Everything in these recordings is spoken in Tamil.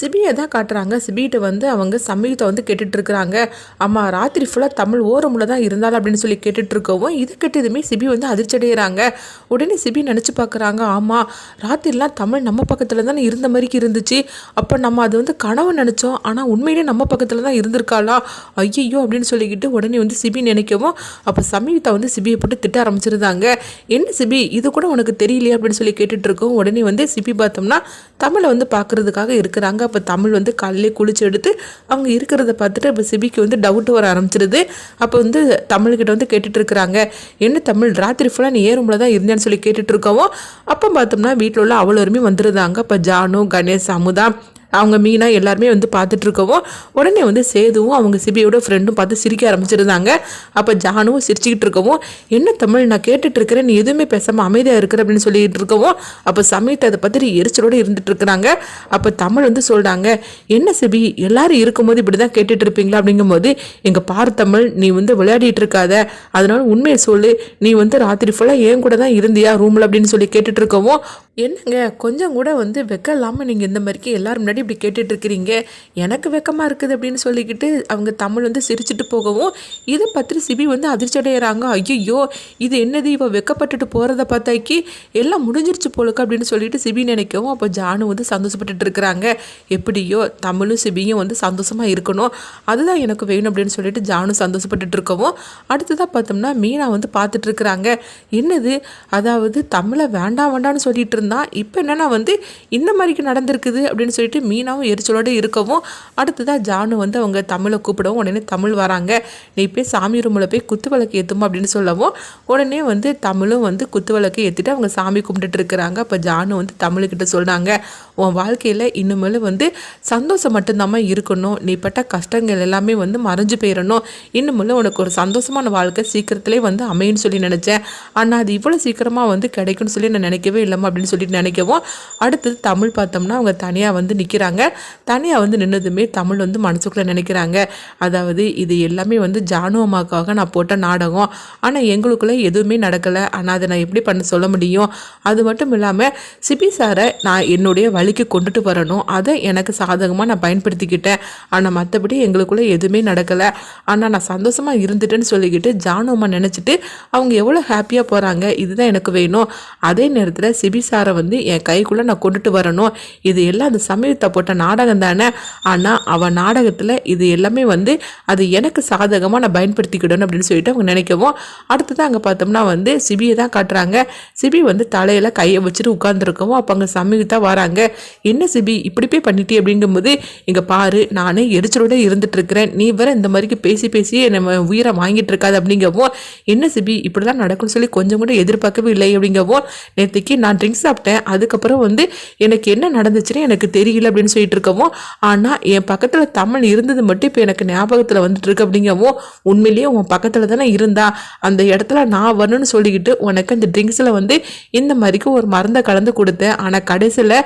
சிபியை தான் காட்டுறாங்க. சிபிகிட்ட வந்து அவங்க சமீகத்தை வந்து கேட்டுட்ருக்குறாங்க. ஆமாம் அம்மா ராத்திரி ஃபுல்லாக தமிழ் ஓரமுள்ள தான் இருந்தாலும் அப்படின்னு சொல்லி கேட்டுட்ருக்கவும் இது கேட்டதுமே சிபி வந்து அதிர்ச்சடைகிறாங்க உடனே சிபி நினச்சி பார்க்குறாங்க ஆமாம் ராத்திரிலாம் தமிழ் நம்ம பக்கத்தில் தானே இருந்த மாதிரிக்கு இருந்துச்சு. அப்போ நம்ம அது வந்து கனவு நினச்சோம். ஆனால் உண்மையிலே நம்ம பக்கத்தில் தான் இருந்திருக்காளா? ஐயையோ அப்படின்னு சொல்லிக்கிட்டு உடனே வந்து சிபி நினைக்கவும் அப்போ சமீகத்தை வந்து சிபியை போட்டு திட்ட ஆரம்பிச்சிருந்தாங்க. என்ன சிபி இது கூட உனக்கு தெரியலையே அப்படின்னு சொல்லி கேட்டுட்ருக்கோம் உடனே வந்து சிபி பார்த்தோம்னா தமிழை வந்து பார்க்கறதுக்காக இருக்கிறாங்க அப்போ தமிழ் வந்து காலையிலே குளிச்சு எடுத்து அவங்க இருக்கிறத பார்த்துட்டு இப்போ சிபிக்கு வந்து டவுட் வர ஆரம்பிச்சிருது. அப்போ வந்து தமிழ்கிட்ட வந்து கேட்டுட்டு இருக்கிறாங்க. என்ன தமிழ் ராத்திரி ஃபுல்லாக நீ ஏறும்ல தான் இருந்தேன்னு சொல்லி கேட்டுட்டு இருக்கவும்? அப்போ பார்த்தோம்னா வீட்டில் உள்ள அவ்வளோருமே வந்துருந்தாங்க. இப்போ ஜானு கணேஷ் அமுதா அவங்க மீனா எல்லாருமே வந்து பார்த்துட்டு இருக்கவும் உடனே வந்து சேதுவும் அவங்க சிபியோட ஃப்ரெண்டும் பார்த்து சிரிக்க ஆரம்பிச்சிருந்தாங்க. அப்போ ஜானுவும் சிரிச்சுக்கிட்டு இருக்கவும் என்ன தமிழ் நான் கேட்டுட்டு இருக்கிறேன் நீ எதுவுமே பேசாமல் அமைதியாக இருக்கிற அப்படின்னு சொல்லிட்டு இருக்கவும் அப்போ சமயத்தை அதை பற்றி எரிச்சலோடு இருந்துட்டு இருக்கிறாங்க அப்போ தமிழ் வந்து சொல்கிறாங்க என்ன சிபி எல்லாரும் இருக்கும்போது இப்படி தான் கேட்டுட்டு இருப்பீங்களா அப்படிங்கும்போது எங்கள் பார் தமிழ் நீ வந்து விளையாடிட்டு இருக்காத அதனால உண்மையை சொல்லு நீ வந்து ராத்திரி ஃபுல்லாக ஏன் கூட தான் இருந்தியா ரூமில் அப்படின்னு சொல்லி கேட்டுட்டு இருக்கவும் என்னங்க கொஞ்சம் கூட வந்து வெக்க இல்லாமல் நீங்கள் இந்த மாதிரிக்கு எல்லாரும் முன்னாடி இப்படி கேட்டுட்ருக்கிறீங்க? எனக்கு வெக்கமாக இருக்குது அப்படின்னு சொல்லிக்கிட்டு அவங்க தமிழ் வந்து சிரிச்சிட்டு போகவும் இதை பற்றி சிபி வந்து அதிர்ச்சி அடைகிறாங்க ஐயோ இது என்னது? இவள் வெக்கப்பட்டுட்டு போகிறத பார்த்தாக்கி எல்லாம் முடிஞ்சிருச்சு போலுக்கு அப்படின்னு சொல்லிட்டு சிபி நினைக்கவும் அப்போ ஜானு வந்து சந்தோஷப்பட்டுட்டு இருக்கிறாங்க எப்படியோ தமிழும் சிபியும் வந்து சந்தோஷமாக இருக்கணும். அதுதான் எனக்கு வேணும் அப்படின்னு சொல்லிட்டு ஜானு சந்தோஷப்பட்டுட்டு இருக்கவும் அடுத்ததாக பார்த்தோம்னா மீனா வந்து பார்த்துட்டு இருக்கிறாங்க என்னது? அதாவது தமிழை வேண்டாம் வேண்டாம்னு சொல்லிட்டு இருந்தான் இப்போ என்னன்னா வந்து இந்த மாதிரிக்கு நடந்திருக்குது அப்படின்னு சொல்லிட்டு மீனாவும் எரிச்சலோடு இருக்கவும் அடுத்ததாக ஜானு வந்து அவங்க தமிழை கூப்பிடவும் உடனே தமிழ் வராங்க. நீ போய் சாமி ரூமில் போய் குத்து விளக்கு ஏற்றுமா அப்படின்னு சொல்லவும் உடனே வந்து தமிழும் வந்து குத்து விளக்கு ஏற்றிட்டு அவங்க சாமி கும்பிட்டுட்டு இருக்கிறாங்க. அப்போ ஜானு வந்து தமிழுக்கிட்ட சொல்கிறாங்க உன் வாழ்க்கையில் இனிமேல் வந்து சந்தோஷம் மட்டும்தாம்மா இருக்கணும். நீ பட்ட கஷ்டங்கள் எல்லாமே வந்து மறைஞ்சு போயிடணும் இன்னுமில்ல உனக்கு ஒரு சந்தோஷமான வாழ்க்கை சீக்கிரத்திலே வந்து அமையும்னு சொல்லி நினச்சேன். ஆனால் அது இவ்வளோ சீக்கிரமாக வந்து கிடைக்கும்னு சொல்லி நான் நினைக்கவே இல்லைம்மா அப்படின்னு சொல்லிட்டு நினைக்கவும் அடுத்தது தமிழ் பார்த்தோம்னா அவங்க தனியாக வந்து நிற்கிறாங்க தனியாக வந்து நின்னதுமே தமிழ் வந்து மனசுக்குள்ளே நினைக்கிறாங்க. அதாவது இது எல்லாமே வந்து ஜானு அம்மாவுக்காக நான் போட்ட நாடகம். ஆனால் எங்களுக்குள்ளே எதுவுமே நடக்கலை. ஆனால் அதை நான் எப்படி பண்ண சொல்ல முடியும்? அது மட்டும் இல்லாமல் சிபி சாரை நான் என்னுடைய வழிக்கு கொண்டுட்டு வரணும். அதை எனக்கு சாதகமாக நான் பயன்படுத்திக்கிட்டேன். ஆனால் மற்றபடி எங்களுக்குள்ளே எதுவுமே நடக்கலை. ஆனால் நான் சந்தோஷமாக இருந்துட்டேன்னு சொல்லிக்கிட்டு ஜானு அம்மா நினச்சிட்டு அவங்க எவ்வளோ ஹாப்பியாக போகிறாங்க இதுதான் எனக்கு வேணும். அதே நேரத்தில் சிபி சாரை வந்து என் கைக்குள்ளே நான் கொண்டுட்டு வரணும். இது எல்லாம் அந்த சமயத்தை போட்ட நாடகம் தானே? ஆனால் அவன் நாடகத்தில் இது எல்லாமே வந்து அது எனக்கு சாதகமாக நான் பயன்படுத்திக்கிடணும் அப்படின்னு சொல்லிட்டு அவங்க நினைக்கவும் அடுத்தது அங்கே பார்த்தோம்னா வந்து சிபியை தான் காட்டுறாங்க. சிபி வந்து தலையில் கையை வச்சுட்டு உட்காந்துருக்கவும் அப்போ அங்கே சமீபத்தா வராங்க. என்ன சிபி இப்படி போய் பண்ணிட்டே அப்படிங்கும்போது இங்கே பாரு நானே எரிச்சலோட இருந்துட்டு இருக்கிறேன் நீ வேற இந்த மாதிரிக்கு பேசி பேசி நம்ம உயிரை வாங்கிட்டு இருக்காது அப்படிங்கவும் என்ன சிபி இப்படிலாம் நடக்கும்னு சொல்லி கொஞ்சம் கூட எதிர்பார்க்கவே இல்லை அப்படிங்கவும் நேற்றுக்கு நான் ட்ரிங்க்ஸ் சாப்பிட்டேன். அதுக்கப்புறம் வந்து எனக்கு என்ன நடந்துச்சுன்னு எனக்கு தெரியல அப்படின்னு சொல்லிட்டு இருக்கவும் ஆனால் என் பக்கத்தில் தமிழ் இருந்தது மட்டும் இப்போ எனக்கு ஞாபகத்தில் வந்துட்டு இருக்கு அப்படிங்கவும் உண்மையிலேயே உன் பக்கத்தில் தானே இருந்தா அந்த இடத்துல நான் வரணும்னு சொல்லிக்கிட்டு உனக்கு அந்த ட்ரிங்க்ஸில் வந்து இந்த மாதிரிக்கு ஒரு மருந்தை கலந்து கொடுத்தேன். ஆனால் கடைசியில்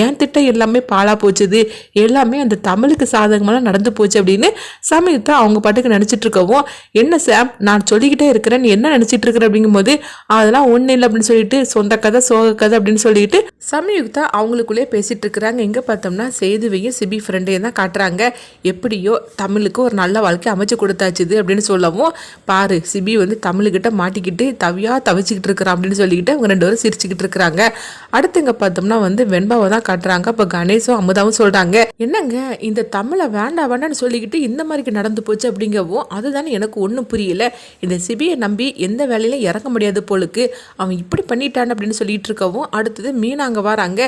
என் திட்டம் எல்லாமே பாழாக போச்சுது. எல்லாமே அந்த தமிழுக்கு சாதகமாக நடந்து போச்சு அப்படின்னு சமயத்தை அவங்க பாட்டுக்கு நினச்சிட்டு இருக்கவும் என்ன சாம் நான் சொல்லிக்கிட்டே இருக்கிறேன் என்ன நினச்சிட்டு இருக்கிற அப்படிங்கும்போது அதெல்லாம் ஒன்றும் இல்லை அப்படின்னு சொல்லிட்டு சொந்த கதை சோக கதை அப்படின்னு சொல்லிட்டு சமயுக்தா அவங்களுக்குள்ளேயே பேசிட்டு இருக்கிறாங்க எங்கே பார்த்தோம்னா சேதுவையும் சிபி ஃப்ரெண்டையும் தான் காட்டுறாங்க. எப்படியோ தமிழுக்கு ஒரு நல்ல வாழ்க்கை அமைச்சு கொடுத்தாச்சுது அப்படின்னு சொல்லவும் பாரு சிபி வந்து தமிழுக்கிட்ட மாட்டிக்கிட்டு தவியாக தவிச்சிக்கிட்டு இருக்கிறான் அப்படின்னு சொல்லிக்கிட்டு அவங்க ரெண்டு பேரும் சிரிச்சுக்கிட்டு இருக்கிறாங்க. அடுத்து இங்கே பார்த்தோம்னா வந்து வெண்பாவை தான் காட்டுறாங்க. அப்போ கணேஷும் அமுதாவும் சொல்கிறாங்க என்னங்க இந்த தமிழை வேண்டாம் வேண்டாம்னு சொல்லிக்கிட்டு இந்த மாதிரி நடந்து போச்சு அப்படிங்கவும் அதுதானே எனக்கு ஒன்றும் புரியல. இந்த சிபியை நம்பி எந்த வேலையிலும் இறங்க முடியாது போலுக்கு. அவன் இப்படி பண்ணிட்டான் அப்படின்னு சொல்லிட்டு இருக்கவும் அடுத்தது மீனா அங்கே வராங்க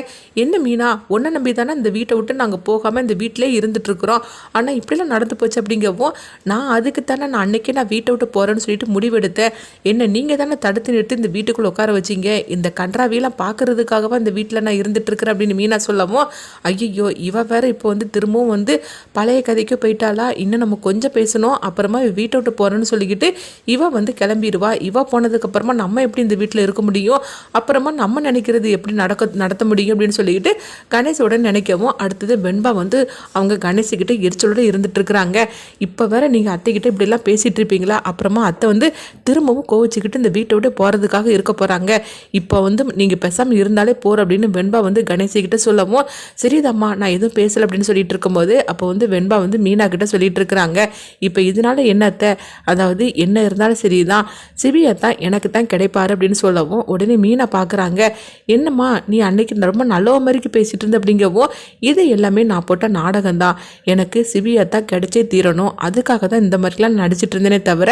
என்ன மீனா? ஒன்றை நம்பி தானே இந்த வீட்டை விட்டு நாங்கள் போகாமல் இந்த வீட்டிலே இருந்துட்டுருக்குறோம். ஆனால் இப்படிலாம் நடந்து போச்சு அப்படிங்கவும் நான் அதுக்கு தானே நான் அன்னைக்கே நான் வீட்டை விட்டு போகிறேன்னு சொல்லிட்டு முடிவெடுத்தேன். என்ன நீங்கள் தானே தடுத்து நிறுத்தி இந்த வீட்டுக்குள்ளே உட்கார வச்சீங்க. இந்த கன்றாவியெல்லாம் பார்க்குறதுக்காகவா இந்த வீட்டில் நான் இருந்துட்டுருக்குறேன் அப்படின்னு மீனா சொல்லவும் ஐயோ இவ வேற இப்போ வந்து திரும்பவும் வந்து பழைய கதைக்கு போயிட்டாளா? இன்னும் நம்ம கொஞ்சம் பேசணும் அப்புறமா வீட்டை விட்டு போகிறேன்னு சொல்லிக்கிட்டு இவ வந்து கிளம்பிடுவா. இவ போனதுக்கப்புறமா நம்ம எப்படி இந்த வீட்டில் இருக்க முடியும்? அப்புறமா நம்ம நினைக்கிறது எப்படி நடக்க நடத்த முடியும் அப்படின்னு சொல்லிக்கிட்டு கணேஷோட நினைக்கவும் அடுத்தது வெண்பா வந்து அவங்க கணேசிக்கிட்ட எரிச்சலோடு இருந்துட்டுருக்குறாங்க. இப்போ வேற நீங்கள் அத்தைக்கிட்ட இப்படிலாம் பேசிகிட்டு இருப்பீங்களா அப்புறமா அத்தை வந்து திரும்பவும் கோவிச்சுக்கிட்டு இந்த வீட்டை விட்டு போகிறதுக்காக இருக்க போகிறாங்க இப்போ வந்து நீங்கள் பேசாமல் இருந்தாலே போகிற அப்படின்னு வெண்பா வந்து கணேசிக்கிட்ட சொல்லவும் சரிதாம்மா நான் எதுவும் பேசலை அப்படின்னு சொல்லிட்டு இருக்கும்போது அப்போ வந்து வெண்பா வந்து மீனா கிட்ட சொல்லிட்டு இருக்கிறாங்க இப்போ இதனால என்ன அத்தை? அதாவது என்ன இருந்தாலும் சரிதான். சிபியா தான் எனக்கு தான் கிடைப்பாரு அப்படின்னு சொல்லவும் உடனே மீனா பார்க்குறாங்க என்னம்மா நீ அன்னைக்கு ரொம்ப நல்ல மாதிரிக்கு பேசிட்டு இருந்த அப்படிங்கவும் இது எல்லாமே நான் போட்ட நாடகம் தான் எனக்கு சிபியா தான் கிடைச்சே தீரணும். அதுக்காக தான் இந்த மாதிரிலாம் நடிச்சிட்டு இருந்தேனே தவிர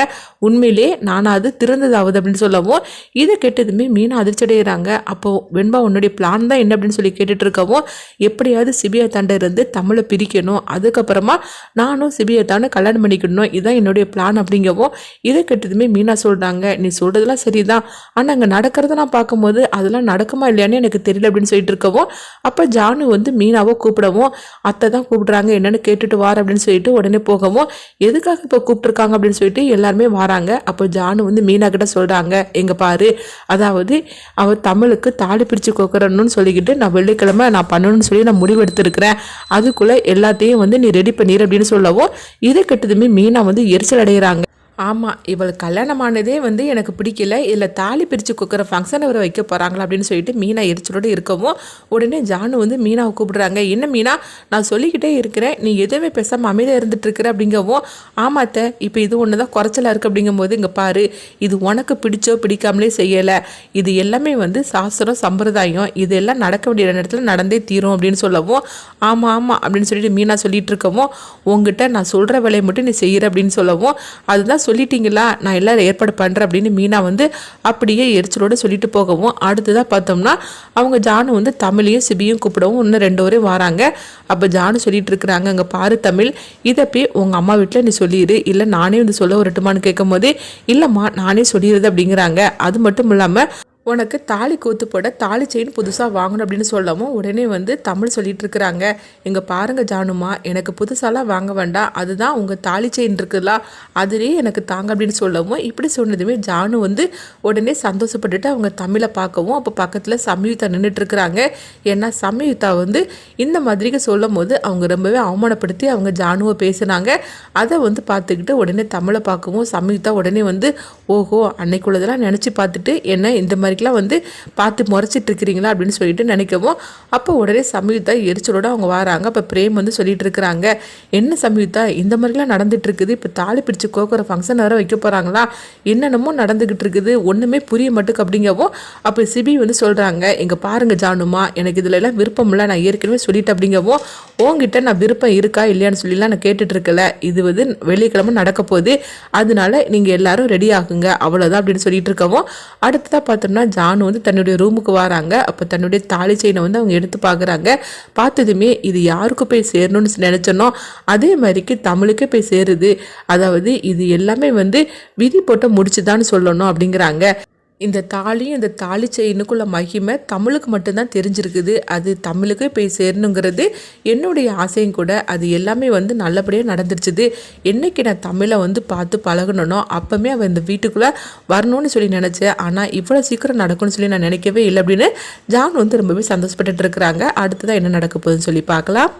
உண்மையிலே நானாவது திறந்ததாவது அப்படின்னு சொல்லவும் இதை கேட்டதுமே மீனா அதிர்ச்சி அடைகிறாங்க அப்போ வெண்பா உன்னுடைய பிளான் தான் என்ன அப்படின்னு சொல்லி கேட்டுட்டு இருக்கவும் எப்படியாவது சிபியா தாண்ட இருந்து தமிழை பிரிக்கணும். அதுக்கப்புறமா நானும் சிபியா தாண்டை கல்யாணம் பண்ணிக்கணும். இதுதான் என்னுடைய பிளான் அப்படிங்கவும் இதை கேட்டதுமே மீனா சொல்கிறாங்க நீ சொல்கிறதுலாம் சரிதான். ஆனால் அங்கே நடக்கிறத நான் பார்க்கும்போது அதெல்லாம் நடக்குமா இல்லையான்னு எனக்கு தெரியல அப்படின்னு சொல்லிட்டு இருக்கவும் அப்போ ஜானு வந்து மீனாவை கூப்பிடவும் அத்தை தான் கூப்பிடுறாங்க என்னன்னு கேட்டுட்டு வார அப்படின்னு சொல்லிட்டு உடனே போகவும் எதுக்காக இப்போ கூப்பிட்டுருக்காங்க? அப்படின்னு சொல்லிட்டு எல்லாருமே வராங்க. அப்போ ஜானு வந்து மீனா கிட்ட சொல்கிறாங்க எங்கள் பாரு அதாவது அவர் தமிழுக்கு தாலி பிரித்து கோக்குறணும்னு சொல்லிக்கிட்டு நான் வெள்ளிக்கிழமை நான் பண்ணணும்னு சொல்லி நான் முடிவு எடுத்திருக்கிறேன். அதுக்குள்ளே எல்லாத்தையும் வந்து நீ ரெடி பண்ணிடு அப்படின்னு சொல்லவும் இதை கெட்டதுமே மீனா வந்து எரிச்சல் அடைகிறாங்க ஆமாம் இவள் கல்யாணமானதே வந்து எனக்கு பிடிக்கல. இதில் தாலி பிரித்து குக்கிற ஃபங்க்ஷன் அவரை வைக்க போகிறாங்களா அப்படின்னு சொல்லிட்டு மீனா எரிச்சலோடு இருக்கவும் உடனே ஜானு வந்து மீனாவை கூப்பிடுறாங்க. என்ன மீனா நான் சொல்லிக்கிட்டே இருக்கிறேன். நீ எதுவுமே பேசாமல் அமைதியாக இருந்துட்டுருக்குற அப்படிங்கவும் ஆமாத்த இப்போ இது ஒன்று தான் குறைச்சலாக இருக்குது அப்படிங்கும்போது இங்கே பாரு இது உனக்கு பிடிச்சோ பிடிக்காமலே செய்யலை. இது எல்லாமே வந்து சாஸ்திரம் சம்பிரதாயம். இது எல்லாம் நடக்க வேண்டிய நேரத்தில் நடந்தே தீரும் அப்படின்னு சொல்லவும் ஆமாம் ஆமாம் அப்படின்னு சொல்லிட்டு மீனா சொல்லிட்டு இருக்கவும் உங்ககிட்ட நான் சொல்கிற வேலையை மட்டும் நீ செய்கிற அப்படின்னு சொல்லவும் அதுதான் சொல்லிட்டீங்களா? நான் எல்லாம் ஏற்பாடு பண்ணுறேன் அப்படின்னு மீனா வந்து அப்படியே எரிச்சலோடு சொல்லிட்டு போகவும் அடுத்ததாக பார்த்தோம்னா அவங்க ஜானு வந்து தமிழையும் சிபியும் கூப்பிடவும் இன்னும் ரெண்டு வரையும் வராங்க. அப்போ ஜானு சொல்லிட்டு இருக்கிறாங்க அங்கே பாரு தமிழ் இதை போய் உங்கள் அம்மா வீட்டில் நீ சொல்லிடு இல்லை நானே வந்து சொல்ல வரட்டுமான்னு கேட்கும் போது இல்லைம்மா நானே சொல்லிடுறது அப்படிங்கிறாங்க. அது மட்டும் இல்லாமல் உனக்கு தாலி கோத்து போட தாலி செயின் புதுசாக வாங்கணும் அப்படின்னு சொல்லவும் உடனே வந்து தமிழ் சொல்லிட்டு இருக்கிறாங்க. இங்கே பாருங்க ஜானுமா எனக்கு புதுசாலாம் வாங்க வேண்டாம். அதுதான் உங்கள் தாலி செயின் இருக்குல்ல அதுலேயே எனக்கு தாங்க அப்படின்னு சொல்லவும் இப்படி சொன்னதுமே ஜானு வந்து உடனே சந்தோஷப்பட்டுட்டு அவங்க தமிழை பார்க்கவும் அப்போ பக்கத்தில் சம்யுக்தா நின்றுட்டு இருக்கிறாங்க. ஏன்னா சம்யுக்தா வந்து இந்த மாதிரிக்கு சொல்லும் போது அவங்க ரொம்பவே அவமானப்படுத்தி அவங்க ஜானுவை பேசுனாங்க. அதை வந்து பார்த்துக்கிட்டு உடனே தமிழை பார்க்கவும் சம்யுக்தா உடனே வந்து ஓஹோ அன்னைக்குள்ளதெல்லாம் நினச்சி பார்த்துட்டு என்ன இந்த மாதிரி மாதிரிக்கெலாம் வந்து பார்த்து முறைச்சிட்டு இருக்கிறீங்களா அப்படின்னு சொல்லிட்டு நினைக்கவும். அப்போ உடனே சம்யுக்தா எரிச்சலோட அவங்க வராங்க. அப்போ பிரேம் வந்து சொல்லிட்டு இருக்கிறாங்க என்ன சம்யுக்தா? இந்த மாதிரிலாம் நடந்துட்டு இருக்குது இப்போ தாலி பிடிச்சி கோக்குற ஃபங்க்ஷன் வேறு வைக்க போகிறாங்களா என்னென்னமோ நடந்துக்கிட்டு இருக்குது ஒன்றுமே புரிய மாட்டுக்கு அப்படிங்கவும் அப்போ சிபி வந்து சொல்கிறாங்க இங்கே பாருங்கள் ஜானுமா எனக்கு இதில் எல்லாம் விருப்பம் இல்லை நான் ஏற்கனவே சொல்லிட்டேன் அப்படிங்கவும் உங்ககிட்ட நான் விருப்பம் இருக்கா இல்லையான்னு சொல்லிலாம் நான் கேட்டுட்ருக்கல இது வந்து வெள்ளிக்கிழமை நடக்க போகுது அதனால நீங்கள் எல்லாரும் ரெடி ஆகுங்க. அவ்வளோதான் அப்படின்னு சொல்லிட்டு இருக்கவும் அடுத்ததாக பார்த்தோம்னா ஜானு வந்து தன்னுடைய ரூமுக்கு வராங்க. அப்போ தன்னுடைய தாலி செயினை வந்து அவங்க எடுத்து பார்க்குறாங்க பார்த்ததுமே இது யாருக்கு போய் சேரணும்னு நினச்சனோ அதே மாதிரிக்கு தமிழுக்கே போய் சேருது. அதாவது இது எல்லாமே வந்து விதி போட்ட முடிச்சுதான்னு சொல்லணும் அப்படிங்கிறாங்க. இந்த தாலியும் இந்த தாலி செயினுக்குள்ள மகிமை தமிழுக்கு மட்டும்தான் தெரிஞ்சிருக்குது. அது தமிழுக்கு போய் சேரணுங்கிறது என்னுடைய ஆசையும் கூட. அது எல்லாமே வந்து நல்லபடியாக நடந்துருச்சுது. என்னைக்கு நான் தமிழை வந்து பார்த்து பழகணுனோ அப்போமே அவள் இந்த வீட்டுக்குள்ளே வரணும்னு சொல்லி நினச்சேன் ஆனால் இவ்வளோ சீக்கிரம் நடக்கும்னு சொல்லி நான் நினைக்கவே இல்லை அப்படின்னு ஜான் வந்து ரொம்பவே சந்தோஷப்பட்டுட்டு இருக்கிறாங்க. அடுத்ததான் என்ன நடக்க போகுதுன்னு சொல்லி பார்க்கலாம்.